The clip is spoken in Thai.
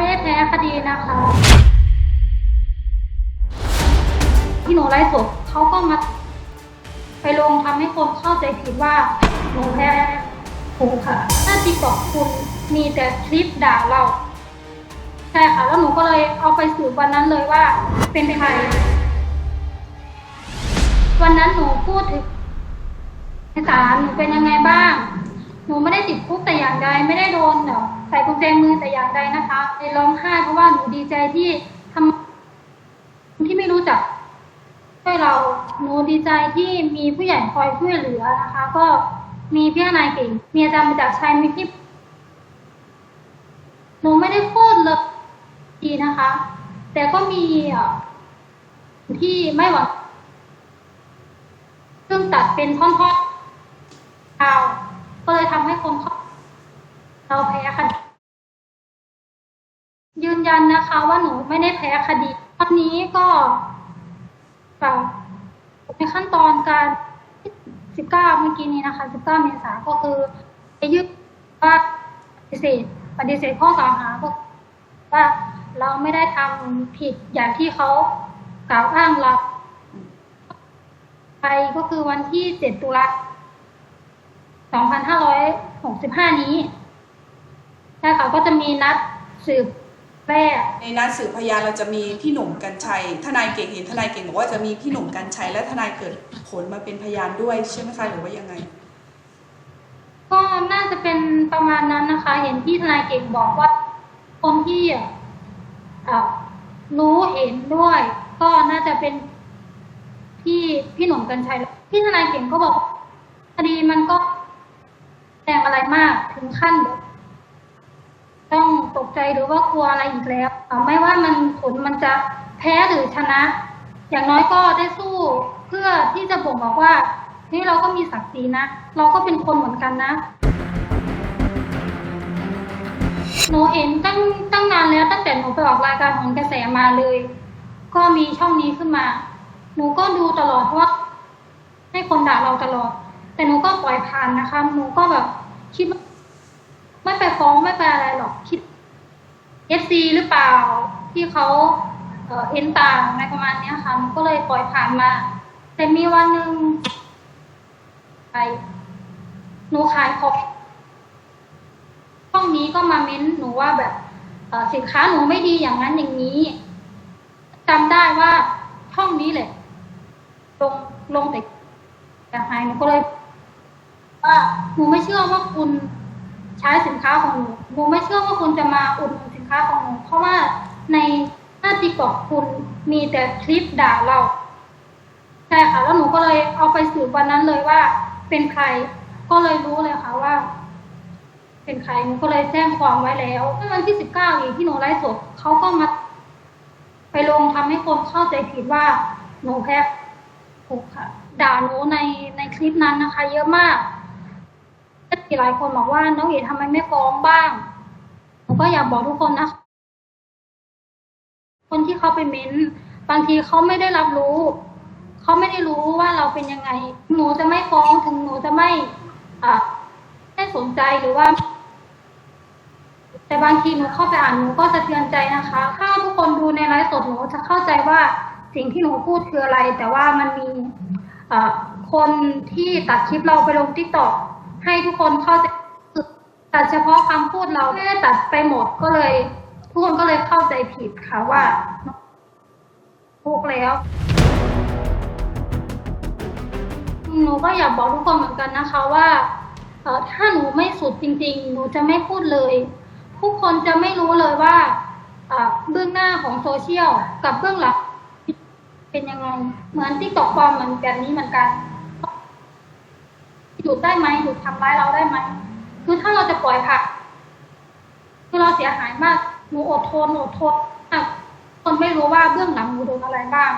ไม่ได้แพ้คดีนะคะ ที่หนูไลฟ์สดเขาก็มา ไปลงทำให้คนเข้าใจผิดว่าหนูแพ้ถูกค่ะถ้าติ๊กบอกคุณมีแต่คลิปด่าเราใช่ค่ะ แล้วหนูก็เลยเอาไปสืบวันนั้นเลยว่า เป็นใครวันนั้นหนูพูดถึงในศาลหนูเป็นยังไงบ้าง หนูไม่ได้ติดคุกแต่อย่างใดไม่ได้โดนเดี๋ยใส่กุญแจมือแต่อย่างใดนะคะเลยร้องไห้เพราะว่าหนูดีใจที่ทำที่ไม่รู้จักช่วยเราหนูดีใจที่มีผู้ใหญ่คอยช่วยเหลือนะคะ ก็มีพี่นายเก่งมีอาจารย์มาจากชัยมีที่หนูไม่ได้พูดเลยดีนะคะ แต่ก็มีอ่อที่ไม่หวังซึ่งตัดเป็นท่อนๆเอา ก็เลยทำให้คนเขาเราแพ้คดียืนยันนะคะ ว่าหนูไม่ได้แพ้คดีวันนี้ก็แบบในขั้นตอนการ 19 เมื่อกี้นี้นะคะ 19 เมษาก็คือไปยื่นว่าปฏิเสธปฏิเสธข้อกล่าวหาก็ว่าเราไม่ได้ทำผิดอย่างที่เขากล่าวอ้างเราไปก็คือวันที่ 7 ตุลา 2565 นี้ใช่ค่ะก็จะมีนัดสืบแรกในนัดสืบพยานเราจะมีพี่หนุ่มกัญชัย ทนายเก่งเห็นทนายเก่งบอกว่าจะมีพี่หนุ่มกัญชัยและทนายเกิดผลมาเป็นพยานด้วยใช่ไหมคะหรือว่ายังไง ก็น่าจะเป็นประมาณนั้นนะคะ เห็นที่ทนายเก่งบอกว่าคนที่เอ่อรู้เห็นด้วย ก็น่าจะเป็นพี่พี่หนุ่มกัญชัยพี่ทนายเก่งก็บอกคดีมันก็ แรงอะไรมากถึงขั้น ต้องตกใจหรือว่ากลัวอะไรอีกแล้วไม่ว่ามันผลมันจะแพ้หรือชนะ อย่างน้อยก็ได้สู้เพื่อที่จะบ่งบอกว่านี่เราก็มีศักดิ์ศรีนะ เราก็เป็นคนเหมือนกันนะหนูเห็นตั้งตั้งนานแล้วตั้งแต่หนูไปออกรายการของกระแสมาเลย ก็มีช่องนี้ขึ้นมา หนูก็ดูตลอดเพราะว่าให้คนด่าเราตลอด แต่หนูก็ปล่อยผ่านนะคะหนูก็แบบคิดว่าไม่ไปฟ้องไม่ไปอะไรหรอกคิดเอฟซีหรือเปล่าที่เขาเอ็นต่างอะไรประมาณเนี้ยค่ะหนูก็เลยปล่อยผ่านมา แต่มีวันหนึ่งไปหนูขายของช่องนี้ก็มาเม้นหนูว่าแบบเอสินค้าหนูไม่ดีอย่างนั้นอย่างนี้จำได้ว่าช่องนี้แหละลงลงแต่แต่หายหนูก็เลย ว่าหนูไม่เชื่อว่าคุณใช้สินค้าของหนูหนูไม่เชื่อว่าคุณจะมาอุดหนุนสินค้าของหนูเพราะว่าในหน้าติ๊กต็อกคุณมีแต่คลิปด่าเราใช่ค่ะแล้วหนูก็เลยเอาไปสืบวันนั้นเลยว่า เป็นใคร ก็เลยรู้เลยค่ะว่า เป็นใครหนูก็เลยแจ้งความไว้แล้วเมื่อวันที่สิบเก้าอีกที่หนูไลฟ์สดเขาก็มาไปลงทำให้คนเข้าใจผิดว่าหนูแพ้ถูกค่ะ ด่าหนูในในคลิปนั้นนะคะ เยอะมากีหลายคนบอกว่าน้องเอ๋ทำไมไม่ฟ้องบ้างหนูก็อยากบอกทุกคนนะคะคนที่เขาไปเม้นต์บางทีเขาไม่ได้รับรู้ เขาไม่ได้รู้ว่าเราเป็นยังไง หนูจะไม่ฟ้องถึงหนูจะไม่อ่าไม่สนใจหรือว่า แต่บางทีหนูเข้าไปอ่านหนูก็สะเทือนใจนะคะ ถ้าทุกคนดูในไลฟ์สดหนูจะเข้าใจว่าสิ่งที่หนูพูดคืออะไร แต่ว่ามันมีคนที่ตัดคลิปเราไปลงทิกตอก ให้ทุกคนเข้าใจแตัดเฉพาะคำพูดเราไม่ได้ตัดไปหมดก็เลย ทุกคนก็เลยเข้าใจผิดค่ะว่าพูกแล้วหนูก็อยากบอกทุกคนเหมือนกันนะคะว่าถ้าหนูไม่สุดจริง ๆ หนูจะไม่พูดเลย ทุกคนจะไม่รู้เลยว่าเบื้องหน้าของโซเชียลกับเบื้องหลังเป็นยังไง เหมือนที่ตกฟอร์มเหมือนแบบนี้เหมือนกัน ยุดได้ไหมหยุดทำร้ายเราได้ไหมคือถ้าเราจะปล่อยผ่านคือเราเสียหายมากหนูอดทนอดทนมากคนไม่รู้ว่าเบื้องหลังหนูโดนอะไรบ้าง